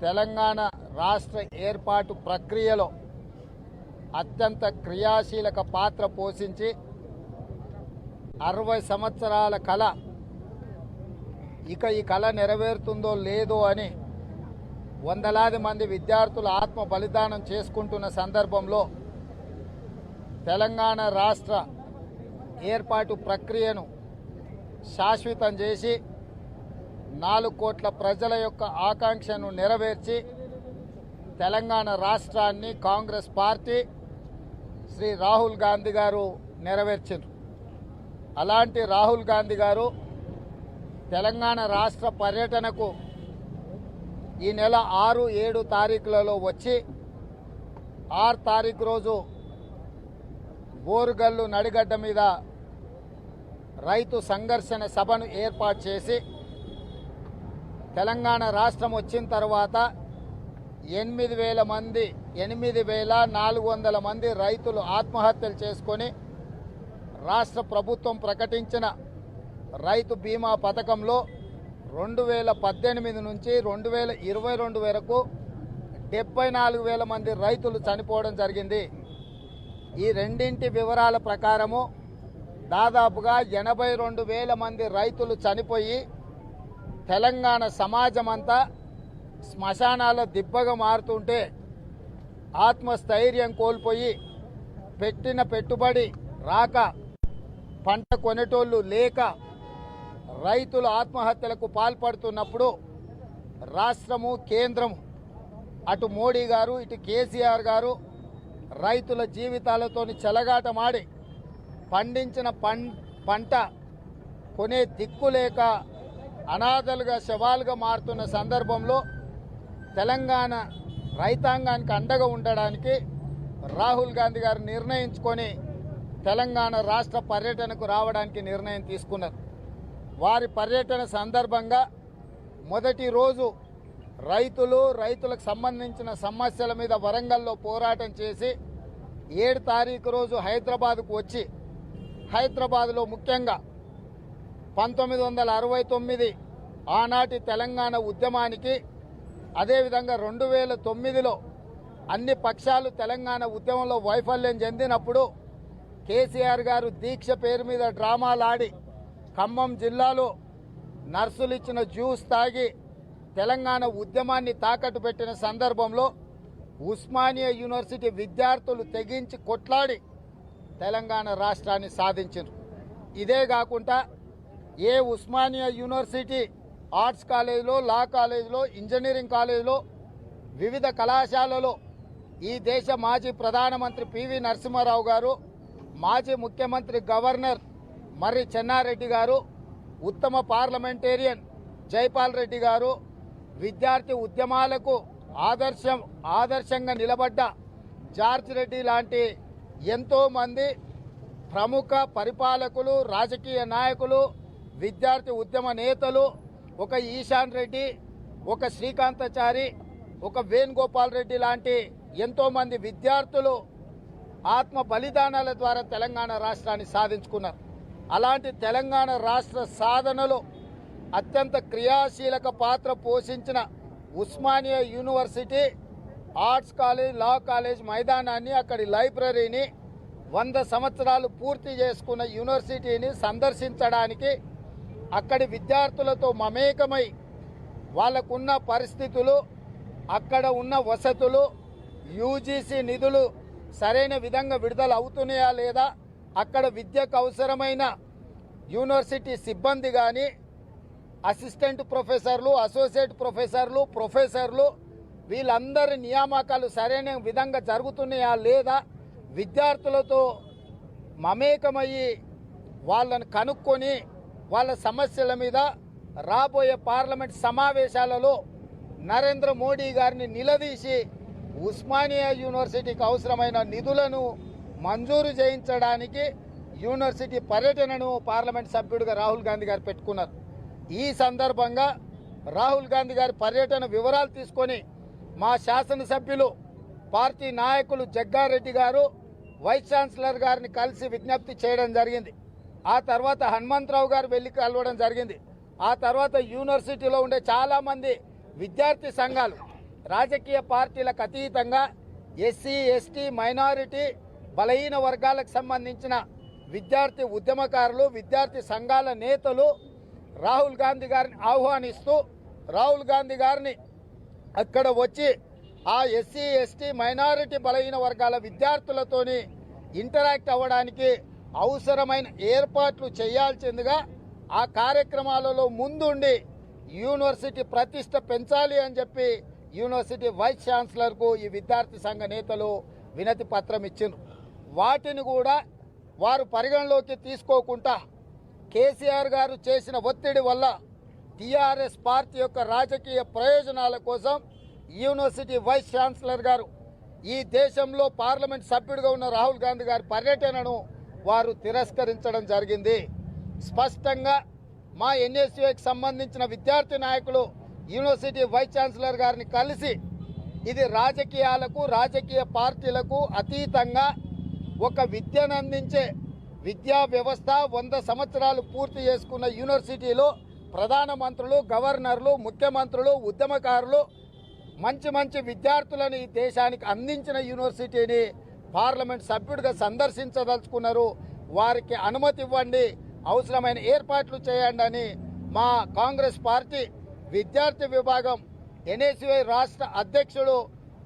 తెలంగాణ రాష్ట్ర ఏర్పాటు ప్రక్రియలో అత్యంత క్రియాశీలక పాత్ర పోషించి అరవై సంవత్సరాల కళ ఇక ఈ కళ నెరవేరుతుందో లేదో అని వందలాది మంది విద్యార్థులు ఆత్మ బలిదానం చేసుకుంటున్న సందర్భంలో తెలంగాణ రాష్ట్ర ఏర్పాటు ప్రక్రియను శాశ్వతం చేసి నాలుగు కోట్ల ప్రజల యొక్క ఆకాంక్షను నెరవేర్చి తెలంగాణ రాష్ట్రాన్ని కాంగ్రెస్ పార్టీ శ్రీ రాహుల్ గాంధీ గారు నెరవేర్చారు అలాంటి రాహుల్ గాంధీ గారు తెలంగాణ రాష్ట్ర పర్యటనకు ఈ నెల ఆరు ఏడు తారీఖులలో వచ్చి ఆరు తారీఖు రోజు బోరుగల్లు నడిగడ్డ మీద రైతు సంఘర్షణ సభను ఏర్పాటు చేసి తెలంగాణ రాష్ట్రం వచ్చిన తర్వాత ఎనిమిది వేల మంది ఎనిమిది వేల నాలుగు వందల మంది రైతులు ఆత్మహత్యలు చేసుకొని రాష్ట్ర ప్రభుత్వం ప్రకటించిన రైతు బీమా పథకంలో రెండు వేల పద్దెనిమిది నుంచి రెండు వేల ఇరవై రెండు వరకు డెబ్బై నాలుగు వేల మంది రైతులు చనిపోవడం జరిగింది. ఈ రెండింటి వివరాల ప్రకారము దాదాపుగా ఎనభై రెండు వేల మంది రైతులు చనిపోయి తెలంగాణ సమాజం అంతా శ్మశానాల దిబ్బగా మారుతుంటే ఆత్మస్థైర్యం కోల్పోయి పెట్టిన పెట్టుబడి రాక పంట కొనేటోళ్ళు లేక రైతులు ఆత్మహత్యలకు పాల్పడుతున్నప్పుడు రాష్ట్రము కేంద్రము అటు మోడీ గారు ఇటు కేసీఆర్ గారు రైతుల జీవితాలతోని చెలగాటమాడి పండించిన పంట కొనే దిక్కు లేక అనాథలుగా శవాలుగా మారుతున్న సందర్భంలో తెలంగాణ రైతాంగానికి అండగా ఉండడానికి రాహుల్ గాంధీ గారు నిర్ణయించుకొని తెలంగాణ రాష్ట్ర పర్యటనకు రావడానికి నిర్ణయం తీసుకున్నారు. వారి పర్యటన సందర్భంగా మొదటి రోజు రైతులు రైతులకు సంబంధించిన సమస్యల మీద వరంగల్లో పోరాటం చేసి ఏడు తారీఖు రోజు హైదరాబాద్కు వచ్చి హైదరాబాద్లో ముఖ్యంగా పంతొమ్మిది వందల అరవై తొమ్మిది ఆనాటి తెలంగాణ ఉద్యమానికి అదేవిధంగా రెండు వేల తొమ్మిదిలో అన్ని పక్షాలు తెలంగాణ ఉద్యమంలో వైఫల్యం చెందినప్పుడు కేసీఆర్ గారు దీక్ష పేరు మీద డ్రామాలు ఆడి ఖమ్మం జిల్లాలో నర్సులు ఇచ్చిన జ్యూస్ తాగి తెలంగాణ ఉద్యమాన్ని తాకట్టు పెట్టిన సందర్భంలో ఉస్మానియా యూనివర్సిటీ విద్యార్థులు తెగించి కొట్లాడి తెలంగాణ రాష్ట్రాన్ని సాధించారు ఇదే కాకుండా ఏ ఉస్మానియా యూనివర్సిటీ ఆర్ట్స్ కాలేజీలో లా కాలేజీలో ఇంజనీరింగ్ కాలేజీలో వివిధ కళాశాలలో ఈ దేశ మాజీ ప్రధానమంత్రి పివి నరసింహారావు గారు మాజీ ముఖ్యమంత్రి గవర్నర్ మర్రి చెన్నారెడ్డి గారు ఉత్తమ పార్లమెంటేరియన్ జైపాల్ రెడ్డి గారు విద్యార్థి ఉద్యమాలకు ఆదర్శం ఆదర్శంగా నిలబడ్డ జార్జ్ రెడ్డి లాంటి ఎంతోమంది ప్రముఖ పరిపాలకులు రాజకీయ నాయకులు విద్యార్థి ఉద్యమ నేతలు ఒక ఈశాన్ రెడ్డి ఒక శ్రీకాంతాచారి ఒక వేణుగోపాల్ రెడ్డి లాంటి ఎంతోమంది విద్యార్థులు ఆత్మ బలిదానాల ద్వారా తెలంగాణ రాష్ట్రాన్ని సాధించుకున్నారు. అలాంటి తెలంగాణ రాష్ట్ర సాధనలో అత్యంత క్రియాశీలక పాత్ర పోషించిన Osmania university arts college law college మైదానాన్ని అక్కడి లైబ్రరీని వంద సంవత్సరాలు పూర్తి చేసుకున్న యూనివర్సిటీని సందర్శించడానికి అక్కడి విద్యార్థులతో మమేకమై వాళ్ళకున్న పరిస్థితులు అక్కడ ఉన్న వసతులు యూజీసీ నిధులు సరైన విధంగా విడుదల అవుతున్నాయా లేదా అక్కడ విద్యకు అవసరమైన యూనివర్సిటీ సిబ్బంది కానీ అసిస్టెంట్ ప్రొఫెసర్లు అసోసియేట్ ప్రొఫెసర్లు ప్రొఫెసర్లు వీళ్ళందరి నియామకాలు సరైన విధంగా జరుగుతున్నాయా లేదా విద్యార్థులతో మమేకమయ్యి వాళ్ళని కనుక్కొని వాళ్ళ సమస్యల మీద రాబోయే పార్లమెంట్ సమావేశాలలో నరేంద్ర మోడీ గారిని నిలదీసి ఉస్మానియా యూనివర్సిటీకి అవసరమైన నిధులను మంజూరు చేయించడానికి యూనివర్సిటీ పర్యటనను పార్లమెంట్ సభ్యుడిగా రాహుల్ గాంధీ గారు పెట్టుకున్నారు. ఈ సందర్భంగా రాహుల్ గాంధీ గారి పర్యటన వివరాలు తీసుకొని మా శాసనసభ్యులు పార్టీ నాయకులు జగ్గారెడ్డి గారు వైస్ ఛాన్సలర్ గారిని కలిసి విజ్ఞప్తి చేయడం జరిగింది. ఆ తర్వాత హనుమంతరావు గారు వెళ్ళి కలవడం జరిగింది. ఆ తర్వాత యూనివర్సిటీలో ఉండే చాలామంది విద్యార్థి సంఘాలు రాజకీయ పార్టీలకు అతీతంగా ఎస్సీ ఎస్టీ మైనారిటీ బలహీన వర్గాలకు సంబంధించిన విద్యార్థి ఉద్యమకారులు విద్యార్థి సంఘాల నేతలు రాహుల్ గాంధీ గారిని ఆహ్వానిస్తూ రాహుల్ గాంధీ గారిని అక్కడ వచ్చి ఆ ఎస్సీ ఎస్టీ మైనారిటీ బలహీన వర్గాల విద్యార్థులతోని ఇంటరాక్ట్ అవ్వడానికి అవసరమైన ఏర్పాట్లు చేయాల్సిందిగా ఆ కార్యక్రమాలలో ముందుండి యూనివర్సిటీ ప్రతిష్ట పెంచాలి అని చెప్పి యూనివర్సిటీ వైస్ ఛాన్సలర్కు ఈ విద్యార్థి సంఘ నేతలు వినతి పత్రం ఇచ్చిండ్రు. వాటిని కూడా వారు పరిగణలోకి తీసుకోకుండా కేసీఆర్ గారు చేసిన ఒత్తిడి వల్ల టీఆర్ఎస్ పార్టీ యొక్క రాజకీయ ప్రయోజనాల కోసం యూనివర్సిటీ వైస్ ఛాన్సలర్ గారు ఈ దేశంలో పార్లమెంట్ సభ్యుడిగా ఉన్న రాహుల్ గాంధీ గారి పర్యటనను వారు తిరస్కరించడం జరిగింది. స్పష్టంగా మా ఎన్ఎస్యుకి సంబంధించిన విద్యార్థి నాయకులు యూనివర్సిటీ వైస్ ఛాన్సలర్ గారిని కలిసి ఇది రాజకీయాలకు రాజకీయ పార్టీలకు అతీతంగా ఒక విద్యను అందించే విద్యా వ్యవస్థ వంద సంవత్సరాలు పూర్తి చేసుకున్న యూనివర్సిటీలో ప్రధానమంత్రులు గవర్నర్లు ముఖ్యమంత్రులు ఉద్యమకారులు మంచి మంచి విద్యార్థులను ఈ దేశానికి అందించిన యూనివర్సిటీని పార్లమెంట్ సభ్యుడిగా సందర్శించదలుచుకున్నారు. వారికి అనుమతి ఇవ్వండి. అవసరమైన ఏర్పాట్లు చేయండి అని మా కాంగ్రెస్ పార్టీ విద్యార్థి విభాగం ఎన్ఎస్యుఐ రాష్ట్ర అధ్యక్షుడు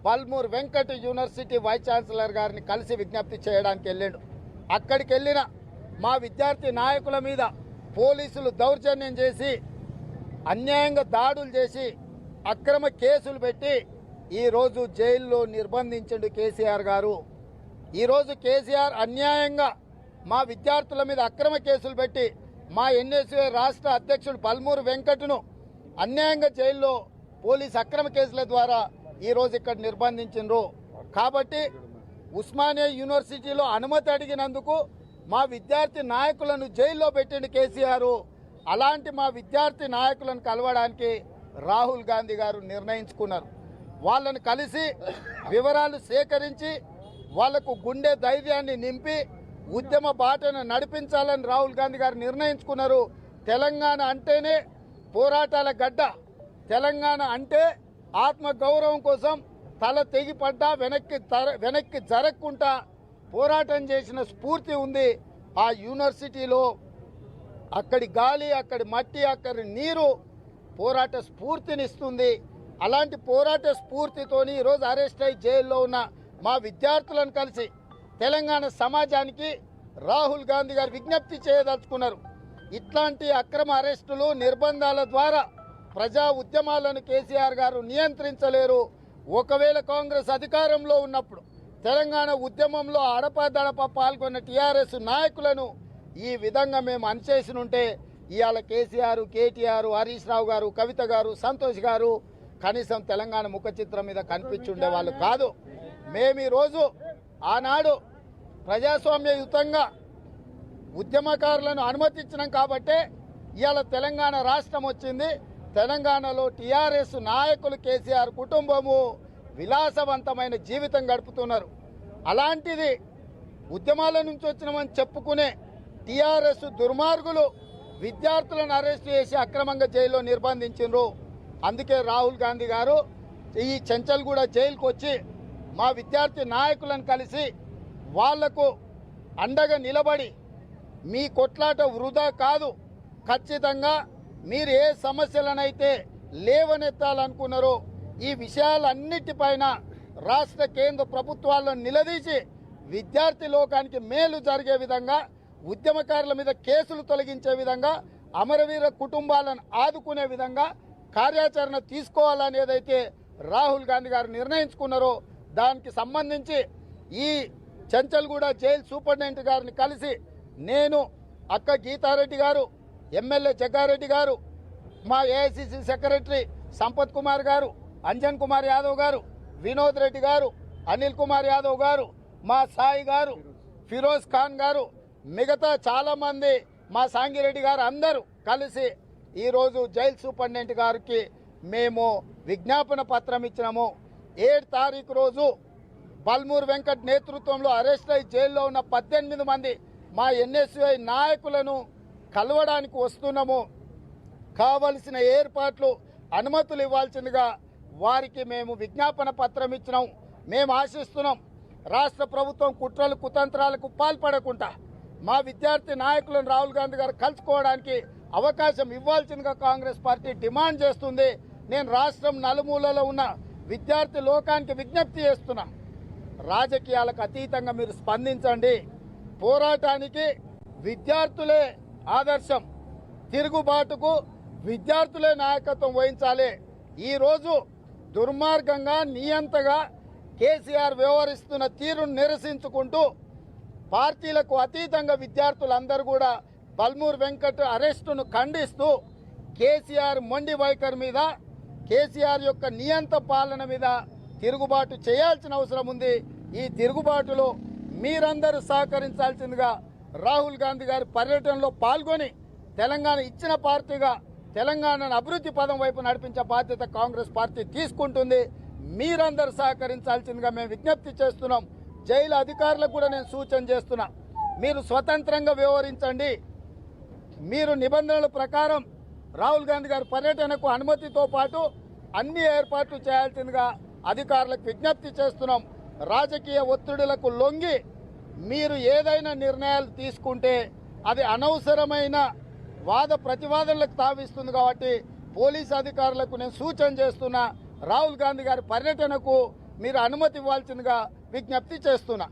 Palmur Venkat university vice chancellor గారిని కలిసి విజ్ఞప్తి చేయడానికి వెళ్ళాడు. అక్కడికి వెళ్ళిన మా విద్యార్థి నాయకుల మీద పోలీసులు దౌర్జన్యం చేసి అన్యాయంగా దాడులు చేసి అక్రమ కేసులు పెట్టి ఈరోజు జైల్లో నిర్బంధించండు కేసీఆర్ గారు. ఈరోజు కేసీఆర్ అన్యాయంగా మా విద్యార్థుల మీద అక్రమ కేసులు పెట్టి మా ఎన్ఎస్ఏ రాష్ట్ర అధ్యక్షుడు పల్మూరు వెంకట్ను అన్యాయంగా జైల్లో పోలీస్ అక్రమ కేసుల ద్వారా ఈరోజు ఇక్కడ నిర్బంధించిండ్రు. కాబట్టి ఉస్మానియా యూనివర్సిటీలో అనుమతి అడిగినందుకు మా విద్యార్థి నాయకులను జైల్లో పెట్టిండు కేసీఆర్. అలాంటి మా విద్యార్థి నాయకులను కలవడానికి రాహుల్ గాంధీ గారు నిర్ణయించుకున్నారు. వాళ్ళను కలిసి వివరాలు సేకరించి వాళ్ళకు గుండె ధైర్యాన్ని నింపి ఉద్యమ బాటను నడిపించాలని రాహుల్ గాంధీ గారు నిర్ణయించుకున్నారు. తెలంగాణ అంటేనే పోరాటాల గడ్డ. తెలంగాణ అంటే ఆత్మ గౌరవం కోసం తల తెగిపడ్డా వెనక్కి తర- వెనక్కి జరగకుండా పోరాటం చేసిన స్ఫూర్తి ఉంది ఆ యూనివర్సిటీలో. అక్కడి గాలి అక్కడి మట్టి అక్కడి నీరు పోరాట స్ఫూర్తినిస్తుంది. అలాంటి పోరాట స్ఫూర్తితోని ఈరోజు అరెస్ట్ అయి జైల్లో ఉన్న మా విద్యార్థులను కలిసి తెలంగాణ సమాజానికి రాహుల్ గాంధీ గారు విజ్ఞప్తి చేయదలుచుకున్నారు. ఇట్లాంటి అక్రమ అరెస్టులు నిర్బంధాల ద్వారా ప్రజా ఉద్యమాలను కేసీఆర్ గారు నియంత్రించలేరు. ఒకవేళ కాంగ్రెస్ అధికారంలో ఉన్నప్పుడు తెలంగాణ ఉద్యమంలో అడపదడప పాల్గొన్న టీఆర్ఎస్ నాయకులను ఈ విధంగా మేము అణచేసినుంటే ఇవాళ కేసీఆర్ కేటీఆర్ హరీష్ రావు గారు కవిత గారు సంతోష్ గారు కనీసం తెలంగాణ ముఖ చిత్రం మీద కనిపించుండే వాళ్ళు కాదు. మేము ఈరోజు ఆనాడు ప్రజాస్వామ్యయుతంగా ఉద్యమకారులను అనుమతించినాం కాబట్టే ఇవాళ తెలంగాణ రాష్ట్రం వచ్చింది. తెలంగాణలో టీఆర్ఎస్ నాయకులు కేసీఆర్ కుటుంబము విలాసవంతమైన జీవితం గడుపుతున్నారు. అలాంటిది ఉద్యమాల నుంచి వచ్చినామని చెప్పుకునే టీఆర్ఎస్ దుర్మార్గులు విద్యార్థులను అరెస్ట్ చేసి అక్రమంగా జైల్లో నిర్బంధించారు అందుకే రాహుల్ గాంధీ గారు ఈ చెంచల్గూడ జైలుకు వచ్చి మా విద్యార్థి నాయకులను కలిసి వాళ్ళకు అండగా నిలబడి మీ కొట్లాట వృధా కాదు. ఖచ్చితంగా మీరు ఏ సమస్యలనైతే లేవనెత్తాలనుకున్నారో ఈ విషయాలన్నిటిపైన రాష్ట్ర కేంద్ర ప్రభుత్వాలను నిలదీసి విద్యార్థి లోకానికి మేలు జరిగే విధంగా ఉద్యమకారుల మీద కేసులు తొలగించే విధంగా అమరవీర కుటుంబాలను ఆదుకునే విధంగా కార్యాచరణ తీసుకోవాలనేదైతే రాహుల్ గాంధీ గారు నిర్ణయించుకున్నారో దానికి సంబంధించి ఈ చెంచల్గూడ జైలు సూపరింటెండెంట్ గారిని కలిసి నేను అక్క గీతారెడ్డి గారు ఎమ్మెల్యే జగ్గారెడ్డి గారు మా ఏఐసిసి సెక్రటరీ సంపత్ కుమార్ గారు అంజన్ కుమార్ యాదవ్ గారు వినోద్ రెడ్డి గారు అనిల్ కుమార్ యాదవ్ గారు మా సాయి గారు ఫిరోజ్ ఖాన్ గారు మిగతా చాలామంది మా సాంగిరెడ్డి గారు అందరూ కలిసి ఈరోజు జైలు సూపరింటెండెంట్ గారికి మేము విజ్ఞాపన పత్రం ఇచ్చినాము. ఏడు తారీఖు రోజు బల్మూర్ వెంకట్ నేతృత్వంలో అరెస్ట్ అయి జైల్లో ఉన్న పద్దెనిమిది మంది మా ఎన్ఎస్యుఐ నాయకులను కలవడానికి వస్తున్నాము. కావలసిన ఏర్పాట్లు అనుమతులు ఇవ్వాల్సిందిగా వారికి మేము విజ్ఞాపన పత్రం ఇచ్చినాం. మేము ఆశిస్తున్నాం రాష్ట్ర ప్రభుత్వం కుట్రలు కుతంత్రాలకు పాల్పడకుండా మా విద్యార్థి నాయకులను రాహుల్ గాంధీ గారు కలుసుకోవడానికి అవకాశం ఇవ్వాల్సిందిగా కాంగ్రెస్ పార్టీ డిమాండ్ చేస్తుంది. నేను రాష్ట్రం నలుమూలలో ఉన్న విద్యార్థి లోకానికి విజ్ఞప్తి చేస్తున్నా. రాజకీయాలకు అతీతంగా మీరు స్పందించండి. పోరాటానికి విద్యార్థులే ఆదర్శం. తిరుగుబాటుకు విద్యార్థులే నాయకత్వం వహించాలి. ఈరోజు దుర్మార్గంగా నియంతగా కేసీఆర్ వ్యవహరిస్తున్న తీరును నిరసించుకుంటూ పార్టీలకు అతీతంగా విద్యార్థులందరూ కూడా బల్మూర్ వెంకట్ అరెస్టును ఖండిస్తూ కేసీఆర్ మొండి వైఖరి మీద కేసీఆర్ యొక్క నియంత పాలన మీద తిరుగుబాటు చేయాల్సిన అవసరం ఉంది. ఈ తిరుగుబాటులో మీరందరూ సహకరించాల్సిందిగా రాహుల్ గాంధీ గారి పర్యటనలో పాల్గొని తెలంగాణ ఇచ్చిన పార్టీగా తెలంగాణను అభివృద్ధి పదం వైపు నడిపించే బాధ్యత కాంగ్రెస్ పార్టీ తీసుకుంటుంది. మీరందరూ సహకరించాల్సిందిగా మేము విజ్ఞప్తి చేస్తున్నాం. జైలు అధికారులకు కూడా నేను సూచన చేస్తున్నా. మీరు స్వతంత్రంగా వ్యవహరించండి. మీరు నిబంధనల ప్రకారం రాహుల్ గాంధీ గారి పర్యటనకు అనుమతితో పాటు అన్ని ఏర్పాట్లు చేయాల్సిందిగా అధికారులకు విజ్ఞప్తి చేస్తున్నాం. రాజకీయ ఒత్తిడులకు లొంగి మీరు ఏదైనా నిర్ణయాలు తీసుకుంటే అది అనవసరమైన వాద ప్రతివాదనలకు తావిస్తుంది కాబట్టి పోలీస్ అధికారులకు నేను సూచన చేస్తున్నా. రాహుల్ గాంధీ గారి పర్యటనకు మీరు అనుమతి ఇవ్వాల్సిందిగా విజ్ఞప్తి చేస్తున్నా.